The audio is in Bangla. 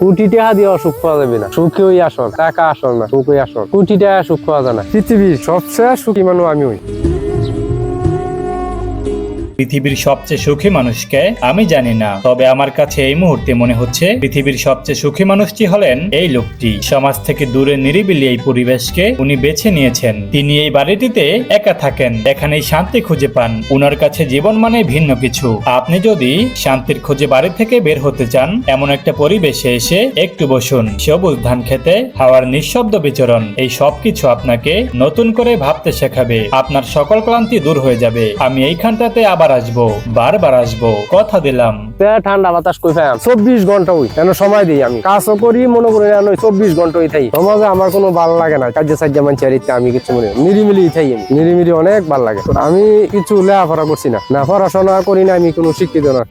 কোটি টাকা দিয়ে সুখ পাওয়া যাবে না। সুখী ওই আসল, টাকা আসল না সুখ ওই আসল। কোটি টাকা সুখ পাওয়া যায় না। পৃথিবীর সবচেয়ে সুখী মানুষ আমি ওই পৃথিবীর সবচেয়ে সুখী মানুষকে আমি জানি না। তবে আমার কাছে এই মুহূর্তে মনে হচ্ছে, পৃথিবীর সবচেয়ে সুখী মানুষটি হলেন এই লোকটি। সমাজ থেকে দূরে নিরিবিলি এই পরিবেশকে উনি বেছে নিয়েছেন। তিনি এই বাড়িটিতে একা থাকেন, এখানেই শান্তি খুঁজে পান। উনার কাছে জীবন মানে ভিন্ন কিছু। আপনি যদি শান্তির খোঁজে বাড়ি থেকে বের হতে চান, এমন একটা পরিবেশে এসে একটু বসুন। সবুজ ধান খেতে হাওয়ার নিঃশব্দ বিচরণ, এই সবকিছু আপনাকে নতুন করে ভাবতে শেখাবে। আপনার সকল ক্লান্তি দূর হয়ে যাবে। আমি এইখানটাতে আবার আসব, বারবার আসব, কথা দিলাম। ঠান্ডা বাতাস কই পাই চব্বিশ ঘণ্টা ওই, কেন সময় দিই আমি? কাজও করি, মনে করি না চব্বিশ ঘণ্টা ওই থাই। সমাজে আমার কোনো ভালো লাগে না কাজে সাজ্য মানছি আর আমি কিছু মনে নিরিমিলি থাই আমি, নিরিমিলি অনেক ভালো লাগে। আমি কিছু লেখাপড়া করছি না। না, পড়াশোনা করি না, আমি কোনো শিক্ষিত না।